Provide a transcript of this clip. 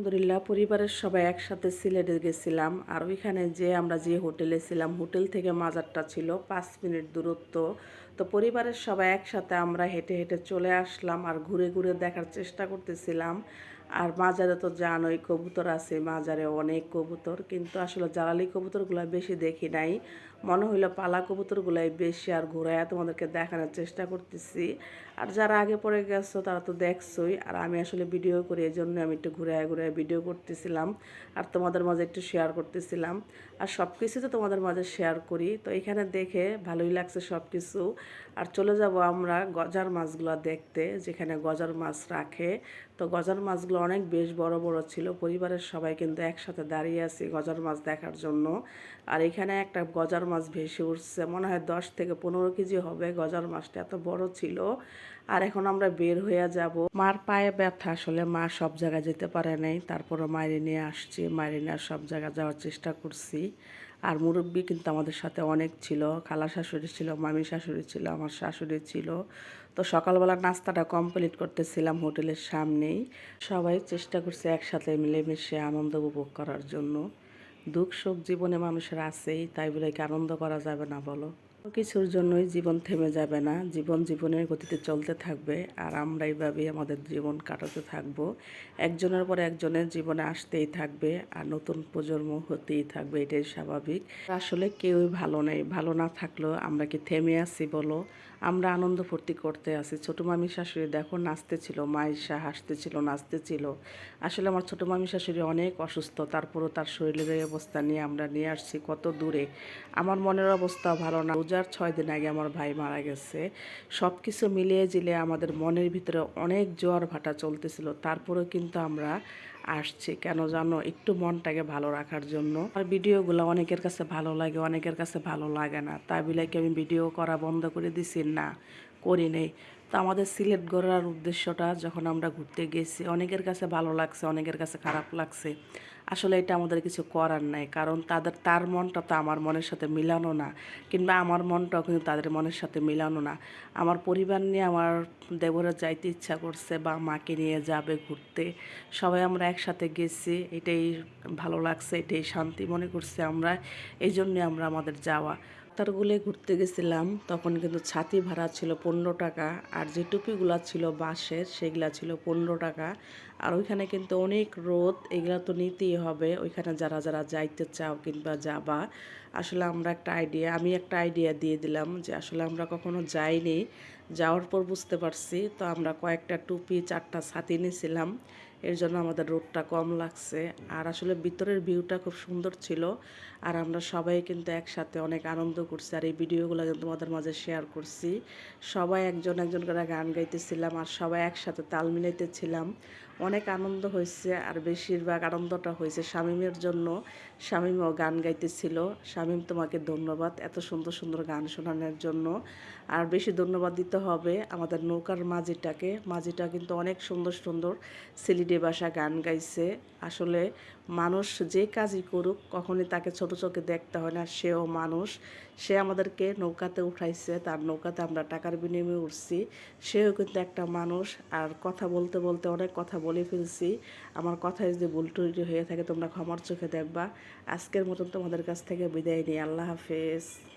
আলহামদুলিল্লাহ, পরিবারের সবাই একসাথে সিলেটে গেছিলাম। আর ওইখানে যে আমরা যে হোটেলে ছিলাম, হোটেল থেকে মাজারটা ছিল পাঁচ মিনিট দূরত্ব। তো পরিবারের সবাই একসাথে আমরা হেঁটে হেঁটে চলে আসলাম আর ঘুরে ঘুরে দেখার চেষ্টা করতেছিলাম। আর মাজারে তো জানোই, কবুতর আছে, মাজারে অনেক কবুতর। কিন্তু আসলে জ্বালালি কবুতরগুলো বেশি দেখি নাই। মনে হইল পালা কবুতরগুলাই বেশি আর ঘুরাইয়া তোমাদেরকে দেখানোর চেষ্টা করতেছি। আর যারা আগে পরে গেছো, তারা তো দেখছোই। আর আমি আসলে ভিডিও করি এই জন্য আমি একটু ঘুরে ঘুরে ভিডিও করতেছিলাম। আর তোমাদের মাঝে একটু শেয়ার করতেছিলাম। আর সব কিছু তো তোমাদের মাঝে শেয়ার করি। তো এখানে দেখে ভালোই লাগছে সব কিছু আর চলে যাব আমরা গজার মাছগুলো দেখতে, যেখানে গজার মাছ রাখে। তো গজার মাছগুলো অনেক বেশ বড় বড় ছিল। পরিবারের সবাই কিন্তু একসাথে দাঁড়িয়ে আছি গজার মাছ দেখার জন্য। আর এখানে একটা গজার মাছ ভেসে উঠছে। মনে হয় দশ থেকে পনেরো কেজি হবে। গজার মাছটা এত বড় ছিল। আর এখন আমরা বের হয়ে যাব। মার পায়ে ব্যথা। আসলে মা সব জায়গায় যেতে পারে নাই। তারপরে মায়ের নিয়ে আসছি। মায়ের নিয়ে সব জায়গায় যাওয়ার চেষ্টা করছি। আর মুরব্বী কিন্তু আমাদের সাথে অনেক ছিল। খালা শাশুড়ি ছিল, মামি শাশুড়ি ছিল, আমার শাশুড়ি ছিল। তো সকালবেলা নাস্তাটা কমপ্লিট করতেছিলাম হোটেলের সামনেই। সবাই চেষ্টা করছে একসাথে মিলেমিশে আনন্দ উপভোগ করার জন্য। দুঃখ সুখ জীবনে মানুষের আছেই তাই বলে কি আনন্দ করা যাবে না বলো? কিছুর জন্যই জীবন থেমে যাবে না। জীবন জীবনের গতিতে চলতে থাকবে আর আমরা এইভাবেই আমাদের জীবন কাটাতে থাকব। একজনের পর একজনের জীবনে আসতেই থাকবে আর নতুন প্রজন্ম হতেই থাকবে, এটাই স্বাভাবিক। আসলে কেউই ভালো নেই, ভালো না থাকলেও আমরা কি থেমে আছি বলো? আমরা আনন্দ ফুর্তি করতে আছি। ছোটো মামি শাশুড়ি দেখো নাচতেছিল মাইশা হাসতেছিল, নাচতেছিল। আসলে আমার ছোটো মামি শাশুড়ি অনেক অসুস্থ, তারপরও তার শরীরের অবস্থা নিয়ে আমরা নিয়ে আসছি কত দূরে। আমার মনের অবস্থা ভালো না। রোজার ছয় দিন আগে আমার ভাই মারা গেছে। সব কিছু মিলিয়ে জিলে আমাদের মনের ভিতরে অনেক জোয়ার ভাটা চলতেছিল। তারপরেও কিন্তু আমরা আসছি। কেন জানো? একটু মনটাকে ভালো রাখার জন্য। আর ভিডিওগুলো অনেকের কাছে ভালো লাগে, অনেকের কাছে ভালো লাগে না। তাই বলে কি আমি ভিডিও করা বন্ধ করে দিছি? না, করি নেই। তো আমাদের সিলেট করার উদ্দেশ্যটা যখন আমরা ঘুরতে গেছি, অনেকের কাছে ভালো লাগছে, অনেকের কাছে খারাপ লাগছে। আসলে এটা আমাদের কিছু করার নাই। কারণ তাদের, তার মনটা তো আমার মনের সাথে মিলানো না। কিংবা আমার মনটাও কিন্তু তাদের মনের সাথে মিলানো না। আমার পরিবার নিয়ে আমার দেবরা যাইতে ইচ্ছা করছে বা মাকে নিয়ে যাবে ঘুরতে। সবাই আমরা একসাথে গেছি। এটাই ভালো লাগছে, এটাই শান্তি মনে করছে আমরা। এই জন্যে আমরা আমাদের যাওয়া। ডাক্তারগুলো ঘুরতে গেছিলাম, তখন কিন্তু ছাতি ভাড়া ছিল পনেরো টাকা আর যে টুপিগুলো ছিল বাঁশের সেগুলা ছিল পনেরো টাকা। আর ওইখানে কিন্তু অনেক রোদ, এগুলা তো নিতেই হবে। ওইখানে যারা যারা যাইতে চাও কিংবা যাবা, আসলে আমরা একটা আইডিয়া আমি একটা আইডিয়া দিয়ে দিলাম যে আসলে আমরা কখনো যাইনি। যাওয়ার পর বুঝতে পারছি, তো আমরা কয়েকটা টুপি, চারটা ছাতি নিয়েছিলাম এর জন্য আমাদের রোদটা কম লাগছে। আর আসলে ভিতরের ভিউটা খুব সুন্দর ছিল। আর আমরা সবাই কিন্তু একসাথে অনেক আনন্দ করছি। আর এই ভিডিওগুলো কিন্তু তোমাদের মাঝে শেয়ার করছি। সবাই একজন একজন করে গান গাইতেছিলাম আর সবাই একসাথে তাল মিলাইতেছিলাম। অনেক আনন্দ হয়েছে আর বেশিরভাগ আনন্দটা হয়েছে শামীমের জন্য। শামীমও গান গাইতেছিল। শামীম তোমাকে ধন্যবাদ এত সুন্দর সুন্দর গান শোনানোর জন্য। আর বেশি ধন্যবাদ দিতে হবে আমাদের নৌকার মাঝিটাকে। মাঝিটা কিন্তু অনেক সুন্দর সুন্দর সিলিডে বাসা গান গাইছে। আসলে মানুষ যে কাজই করুক, কখনই তাকে ছোট চোখে দেখতে হয় না। সেও মানুষ। সে আমাদেরকে নৌকাতে উঠাইছে, তার নৌকাতে আমরা টাকার বিনিময়ে উঠছি। সেও কিন্তু একটা মানুষ। আর কথা বলতে বলতে অনেক কথা বলে ফেলছি। আমার কথায় যদি ভুল হয়ে থাকে, তোমরা ক্ষমার চোখে দেখবা। আজকের মতন তোমাদের কাছ থেকে বিদায় নিই। আল্লাহ হাফেজ।